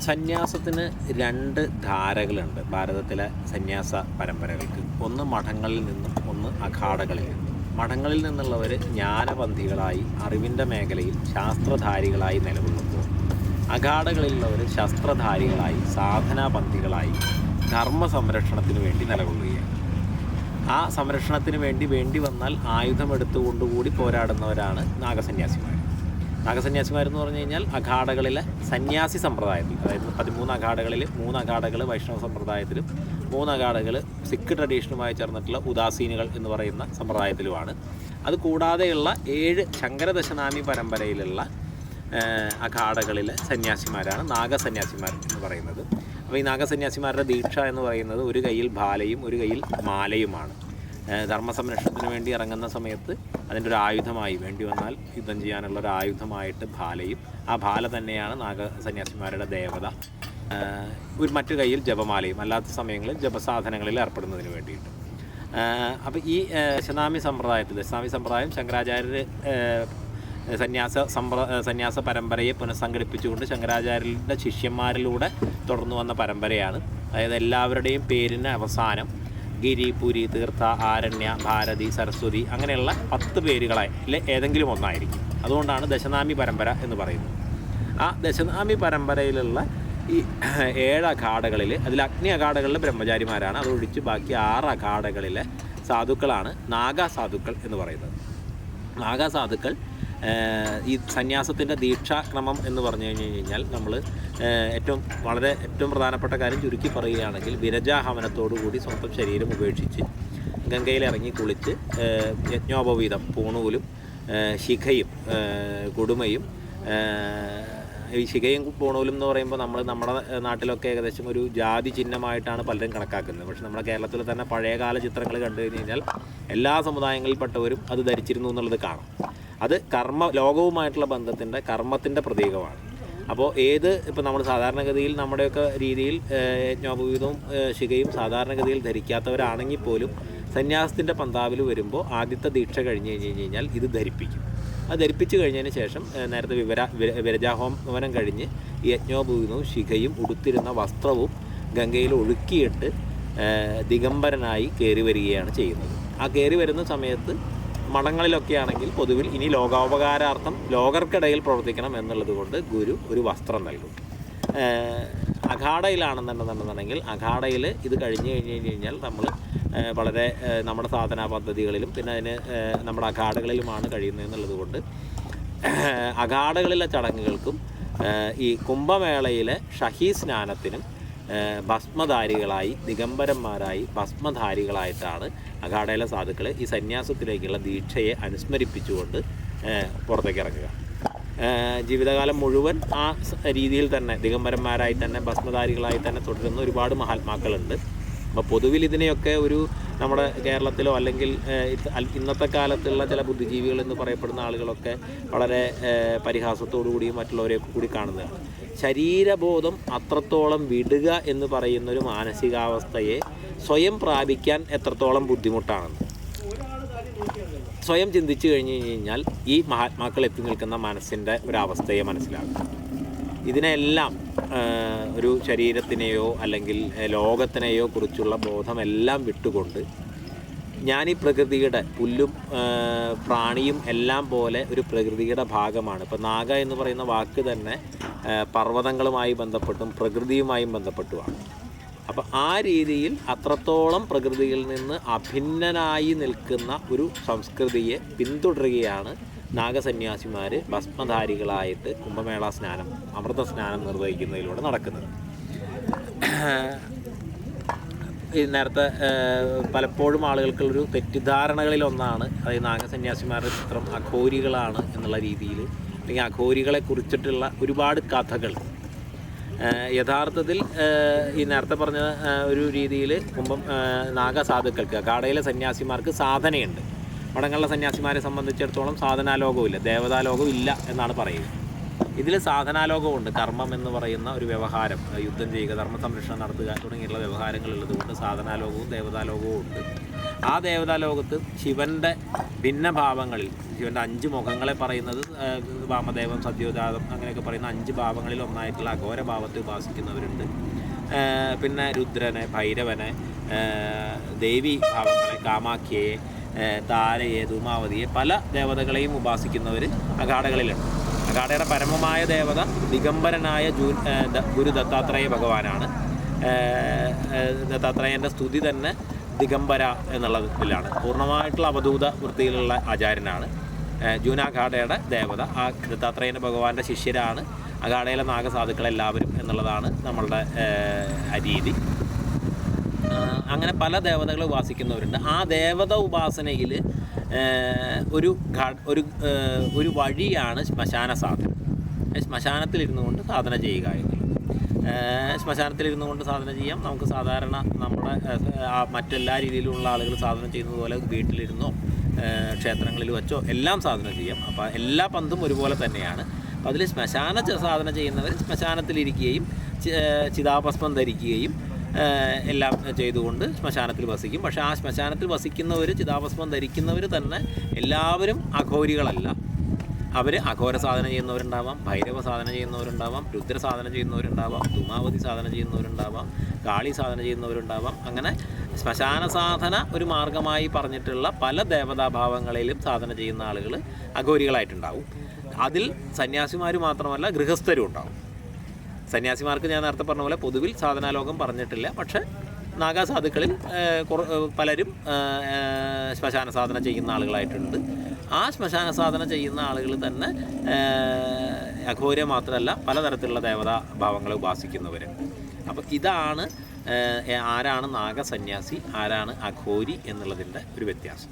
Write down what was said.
സന്യാസത്തിന് രണ്ട് ധാരകളുണ്ട്. ഭാരതത്തിലെ സന്യാസ പരമ്പരകൾക്ക്. ഒന്ന് മഠങ്ങളിൽ നിന്നും ഒന്ന് അഖാഡകളിൽ നിന്നും. മഠങ്ങളിൽ നിന്നുള്ളവർ ജ്ഞാനപന്ഥികളായി അറിവിന്റെ മേഖലയിൽ ശാസ്ത്രധാരികളായി നിലകൊള്ളുമ്പോൾ അഖാഡകളിലുള്ളവർ ശസ്ത്രധാരികളായി സാധനാപന്ഥികളായി ധർമ്മ സംരക്ഷണത്തിന് വേണ്ടി നിലകൊള്ളുകയാണ്. ആ സംരക്ഷണത്തിന് വേണ്ടി വേണ്ടി വന്നാൽ ആയുധമെടുത്തുകൊണ്ടുകൂടി പോരാടുന്നവരാണ് നാഗസന്യാസിമാർ. നാഗസന്യാസിമാരെന്ന് പറഞ്ഞു കഴിഞ്ഞാൽ അഖാഡകളിലെ സന്യാസി സമ്പ്രദായത്തിൽ അതായത് പതിമൂന്ന് അഖാഡകളിൽ മൂന്ന് അഖാഡകൾ വൈഷ്ണവ സമ്പ്രദായത്തിലും മൂന്ന് അഖാഡകൾ സിഖ് ട്രഡീഷനുമായി ചേർന്നിട്ടുള്ള ഉദാസീനുകൾ എന്ന് പറയുന്ന സമ്പ്രദായത്തിലുമാണ്. അത് കൂടാതെയുള്ള ഏഴ് ശങ്കരദശനാമി പരമ്പരയിലുള്ള അഖാഡകളിലെ സന്യാസിമാരാണ് നാഗസന്യാസിമാർ എന്ന് പറയുന്നത്. അപ്പോൾ ഈ നാഗസന്യാസിമാരുടെ ദീക്ഷ എന്ന് പറയുന്നത് ഒരു കയ്യിൽ ഭാലയും ഒരു കയ്യിൽ മാലയുമാണ്. ധർമ്മസംരക്ഷണത്തിന് വേണ്ടി ഇറങ്ങുന്ന സമയത്ത് അതിന്റെ ഒരു ആയുധമായി വേണ്ടി വന്നാൽ യുദ്ധം ചെയ്യാനുള്ള ഒരു ആയുധമായിട്ട് ഭാലയും ആ ഭാല തന്നെയാണ് നാഗസന്യാസിമാരുടെ ദേവത. ഒരു മറ്റു കയ്യിൽ ജപമാലയും അല്ലാത്ത സമയങ്ങളിൽ ജപസാധനങ്ങളിൽ ഏർപ്പെടുന്നതിന് വേണ്ടിയിട്ട്. അപ്പോൾ ഈ ദശനാമി ശനാമി സമ്പ്രദായത്തിൽ ദശനാമി സമ്പ്രദായം ശങ്കരാചാര്യർ സന്യാസ സമ്പ്ര സന്യാസ പരമ്പരയെ പുനഃസംഘടിപ്പിച്ചുകൊണ്ട് ശങ്കരാചാര്യരുടെ ശിഷ്യന്മാരിലൂടെ തുടർന്നു വന്ന പരമ്പരയാണ്. അതായത് എല്ലാവരുടെയും പേരിന് അവസാനം ഗിരി പുരി തീർത്ഥ ആരണ്യ ഭാരതി സരസ്വതി അങ്ങനെയുള്ള പത്ത് പേരുകളെ ഏതെങ്കിലും ഒന്നായിരിക്കും. അതുകൊണ്ടാണ് ദശനാമി പരമ്പര എന്ന് പറയുന്നത്. ആ ദശനാമി പരമ്പരയിലുള്ള ഈ ഏഴ് അഖാഡകളിൽ അതിൽ അഗ്നി അഖാഡകളിലെ ബ്രഹ്മചാരിമാരാണ്. അതൊഴിച്ച് ബാക്കി ആറ് അഖാഡകളിലെ സാധുക്കളാണ് നാഗാസാധുക്കൾ എന്ന് പറയുന്നത്. നാഗാ സാധുക്കൾ ഏഹ്, ഈ സന്യാസത്തിന്റെ ദീക്ഷാക്രമം എന്ന് പറഞ്ഞു കഴിഞ്ഞു കഴിഞ്ഞാൽ നമ്മൾ ഏറ്റവും വളരെ ഏറ്റവും പ്രധാനപ്പെട്ട കാര്യം ചുരുക്കി പറയുകയാണെങ്കിൽ വിരജാഹവനത്തോടുകൂടി സ്വന്തം ശരീരം ഉപേക്ഷിച്ച് ഗംഗയിൽ ഇറങ്ങി കുളിച്ച് യജ്ഞോപവീതം പൂണൂലും ശിഖയും കുടുമയും ഈ ശിഖയും പൂണൂലും എന്ന് പറയുമ്പോൾ നമ്മൾ നമ്മുടെ നാട്ടിലൊക്കെ ഏകദേശം ഒരു ജാതി ചിഹ്നമായിട്ടാണ് പലരും കണക്കാക്കുന്നത്. പക്ഷെ നമ്മുടെ കേരളത്തിൽ തന്നെ പഴയകാല ചിത്രങ്ങൾ കണ്ടു കഴിഞ്ഞ് കഴിഞ്ഞാൽ എല്ലാ സമുദായങ്ങളിൽപ്പെട്ടവരും അത് ധരിച്ചിരുന്നു എന്നുള്ളത് കാണാം. അത് കർമ്മ ലോകവുമായിട്ടുള്ള ബന്ധത്തിന്റെ കർമ്മത്തിന്റെ പ്രതീകമാണ്. അപ്പോൾ ഏത് ഇപ്പോൾ നമ്മൾ സാധാരണഗതിയിൽ നമ്മുടെയൊക്കെ രീതിയിൽ യജ്ഞോപവീതവും ശികയും സാധാരണഗതിയിൽ ധരിക്കാത്തവരാണെങ്കിൽ പോലും സന്യാസത്തിന്റെ പന്താവിൽ വരുമ്പോൾ ആദ്യത്തെ ദീക്ഷ കഴിഞ്ഞ് കഴിഞ്ഞ് കഴിഞ്ഞാൽ ഇത് ധരിപ്പിക്കും. അത് ധരിപ്പിച്ചു കഴിഞ്ഞതിന് ശേഷം നേരത്തെ വിവര വിര- വിരജാഹോമനം കഴിഞ്ഞ് യജ്ഞോപവീതവും ശിഖയും ഉടുത്തിരുന്ന വസ്ത്രവും ഗംഗയിൽ ഒഴുക്കിയിട്ട് ദിഗംബരനായി കയറി വരികയാണ് ചെയ്യുന്നത്. ആ കയറി വരുന്ന സമയത്ത് മഠങ്ങളിലൊക്കെ ആണെങ്കിൽ പൊതുവിൽ ഇനി ലോകോപകാരാർത്ഥം ലോകർക്കിടയിൽ പ്രവർത്തിക്കണം എന്നുള്ളത് കൊണ്ട് ഗുരു ഒരു വസ്ത്രം നൽകും. അഖാഡയിലാണെന്നുണ്ടെന്നുണ്ടെന്നുണ്ടെങ്കിൽ അഖാഡയിൽ ഇത് കഴിഞ്ഞ് കഴിഞ്ഞ് കഴിഞ്ഞ് കഴിഞ്ഞാൽ നമ്മൾ വളരെ നമ്മുടെ സാധനാ പദ്ധതികളിലും പിന്നെ അതിന് നമ്മുടെ അഖാഡകളിലുമാണ് കഴിയുന്നത് എന്നുള്ളത് കൊണ്ട് അഖാഡകളിലെ ചടങ്ങുകൾക്കും ഈ കുംഭമേളയിലെ ഷഹീ സ്നാനത്തിനും ഭസ്മധാരികളായി ദിഗംബരന്മാരായി ഭസ്മധാരികളായിട്ടാണ് അഖാഡയിലെ സാധുക്കൾ ഈ സന്യാസത്തിലേക്കുള്ള ദീക്ഷയെ അനുസ്മരിപ്പിച്ചുകൊണ്ട് പുറത്തേക്ക് ഇറങ്ങുക. ജീവിതകാലം മുഴുവൻ ആ രീതിയിൽ തന്നെ ദിഗംബരന്മാരായി തന്നെ ഭസ്മധാരികളായി തന്നെ തുടരുന്ന ഒരുപാട് മഹാത്മാക്കളുണ്ട്. അപ്പോൾ പൊതുവിൽ ഇതിനെയൊക്കെ ഒരു നമ്മുടെ കേരളത്തിലോ അല്ലെങ്കിൽ ഇന്നത്തെ കാലത്തുള്ള ചില ബുദ്ധിജീവികൾ എന്ന് പറയപ്പെടുന്ന ആളുകളൊക്കെ വളരെ പരിഹാസത്തോടു കൂടിയും മറ്റുള്ളവരെയൊക്കെ കൂടി കാണുന്നതാണ്. ശരീരബോധം അത്രത്തോളം വിടുക എന്ന് പറയുന്നൊരു മാനസികാവസ്ഥയെ സ്വയം പ്രാപിക്കാൻ എത്രത്തോളം ബുദ്ധിമുട്ടാണെന്ന് സ്വയം ചിന്തിച്ചു കഴിഞ്ഞ് കഴിഞ്ഞാൽ ഈ മഹാത്മാക്കൾ എത്തി നിൽക്കുന്ന മനസ്സിന്റെ ഒരവസ്ഥയെ മനസ്സിലാക്കും. ഇതിനെല്ലാം ഒരു ശരീരത്തിനെയോ അല്ലെങ്കിൽ ലോകത്തിനെയോ കുറിച്ചുള്ള ബോധമെല്ലാം വിട്ടുകൊണ്ട് ഞാൻ ഈ പ്രകൃതിയുടെ പുല്ലും പ്രാണിയും എല്ലാം പോലെ ഒരു പ്രകൃതിയുടെ ഭാഗമാണ്. ഇപ്പം നാഗ എന്ന് പറയുന്ന വാക്ക് തന്നെ പർവതങ്ങളുമായി ബന്ധപ്പെട്ടും പ്രകൃതിയുമായും ബന്ധപ്പെട്ടുമാണ്. അപ്പോൾ ആ രീതിയിൽ അത്രത്തോളം പ്രകൃതിയിൽ നിന്ന് അഭിന്നനായി നിൽക്കുന്ന ഒരു സംസ്കൃതിയെ പിന്തുടരുകയാണ് നാഗസന്യാസിമാർ ഭസ്മധാരികളായിട്ട് കുംഭമേള സ്നാനം അമൃത സ്നാനം നിർവഹിക്കുന്നതിലൂടെ നടക്കുന്നത്. നേരത്തെ പലപ്പോഴും ആളുകൾക്കുള്ളൊരു തെറ്റിദ്ധാരണകളിലൊന്നാണ് അതായത് നാഗസന്യാസിമാരുടെ ചിത്രം അഘോരികളാണ് എന്നുള്ള രീതിയിൽ അല്ലെങ്കിൽ അഘോരികളെ കുറിച്ചിട്ടുള്ള ഒരുപാട് കഥകൾ. യഥാർത്ഥത്തിൽ ഈ നേരത്തെ പറഞ്ഞ ഒരു രീതിയിൽ ഏഹ്, നാഗസാധുക്കൾക്ക് കാടയിലെ സന്യാസിമാർക്ക് സാധനയുണ്ട്. മഠങ്ങളിലെ സന്യാസിമാരെ സംബന്ധിച്ചിടത്തോളം സാധനാലോകമില്ല ദേവതാലോകവും ഇല്ല എന്നാണ് പറയുക. ഇതിൽ സാധനാലോകമുണ്ട് കർമ്മം എന്ന് പറയുന്ന ഒരു വ്യവഹാരം യുദ്ധം ചെയ്യുക ധർമ്മ സംരക്ഷണം നടത്തുക തുടങ്ങിയുള്ള വ്യവഹാരങ്ങളുള്ളത് ഉള്ളതുകൊണ്ട് സാധനാലോകവും ദേവതാലോകവും ഉണ്ട്. ആ ദേവതാലോകത്ത് ശിവന്റെ ഭിന്നഭാവങ്ങളിൽ ശിവന്റെ അഞ്ച് മുഖങ്ങളെ പറയുന്നത് വാമദേവം സദ്യോജാതം അങ്ങനെയൊക്കെ പറയുന്ന അഞ്ച് ഭാവങ്ങളിൽ ഒന്നായിട്ടുള്ള അഘോരഭാവത്തെ ഉപാസിക്കുന്നവരുണ്ട്. പിന്നെ രുദ്രനെ ഭൈരവനെ ദേവി ഭാവങ്ങളെ കാമാഖ്യയെ താരയെ ധൂമാവതിയെ പല ദേവതകളെയും ഉപാസിക്കുന്നവർ അഘാടകളിലുണ്ട് അഘാടയുടെ പരമമായ ദേവത ദിഗംബരനായ ജൂ ഗുരു ദത്താത്രേയ ഭഗവാനാണ്. ദത്താത്രേയന്റെ സ്തുതി തന്നെ ദിഗംബര എന്നുള്ളതിലാണ് പൂർണമായിട്ടുള്ള അവധൂത വൃത്തിയിലുള്ള ആചാര്യനാണ്. ജൂനാഘാടയുടെ ദേവത. ആ ദത്താത്രേയന്റെ ഭഗവാന്റെ ശിഷ്യരാണ്. അഘാടയിലെ നാഗസാധുക്കളെല്ലാവരും എന്നുള്ളതാണ് നമ്മളുടെ രീതി. അങ്ങനെ പല ദേവതകൾ ഉപാസിക്കുന്നവരുണ്ട്. ആ ദേവത ഉപാസനയിൽ ഒരു ഒരു ഒരു വഴിയാണ് ശ്മശാന സാധന ശ്മശാനത്തിലിരുന്നു കൊണ്ട് സാധന ചെയ്യുക ശ്മശാനത്തിലിരുന്നു കൊണ്ട് സാധന ചെയ്യാം. നമുക്ക് സാധാരണ നമ്മുടെ മറ്റെല്ലാ രീതിയിലുള്ള ആളുകൾ സാധനം ചെയ്യുന്നത് പോലെ വീട്ടിലിരുന്നോ ക്ഷേത്രങ്ങളിൽ വെച്ചോ എല്ലാം സാധനം ചെയ്യാം. അപ്പോൾ എല്ലാ പന്തും ഒരുപോലെ തന്നെയാണ്. അപ്പോൾ അതിൽ ശ്മശാന സാധനം ചെയ്യുന്നവർ ശ്മശാനത്തിലിരിക്കുകയും ചിതാഭസ്മം ധരിക്കുകയും എല്ലാം ചെയ്തുകൊണ്ട് ശ്മശാനത്തിൽ വസിക്കും. പക്ഷേ ആ ശ്മശാനത്തിൽ വസിക്കുന്നവർ ചിതാഭസ്മം ധരിക്കുന്നവർ തന്നെ എല്ലാവരും അഘോരികളല്ല. അവർ അഘോര സാധന ചെയ്യുന്നവരുണ്ടാവാം ഭൈരവ സാധന ചെയ്യുന്നവരുണ്ടാവാം രുദ്ര സാധന ചെയ്യുന്നവരുണ്ടാവാം ധുമാവതി സാധന ചെയ്യുന്നവരുണ്ടാവാം കാളി സാധന ചെയ്യുന്നവരുണ്ടാവാം. അങ്ങനെ ശ്മശാന സാധന ഒരു മാർഗമായി പറഞ്ഞിട്ടുള്ള പല ദേവതാഭാവങ്ങളിലും സാധന ചെയ്യുന്ന ആളുകൾ അഘോരികളായിട്ടുണ്ടാവും. അതിൽ സന്യാസിമാർ മാത്രമല്ല ഗൃഹസ്ഥരും ഉണ്ടാവും. സന്യാസിമാർക്ക് ഞാൻ നേരത്തെ പറഞ്ഞ പോലെ പൊതുവിൽ സാധനാലോകം പറഞ്ഞിട്ടില്ല പക്ഷേ നാഗാസാധുക്കളിൽ പലരും ശ്മശാന സാധന ചെയ്യുന്ന ആളുകളായിട്ടുണ്ട്. ആ ശ്മശാന സാധന ചെയ്യുന്ന ആളുകൾ തന്നെ അഘോര മാത്രമല്ല പലതരത്തിലുള്ള ദേവതാ ഭാവങ്ങളെ ഉപാസിക്കുന്നവർ. അപ്പോൾ ഇതാണ് ആരാണ് നാഗസന്യാസി ആരാണ് അഘോരി എന്നുള്ളതിന്റെ ഒരു വ്യത്യാസം.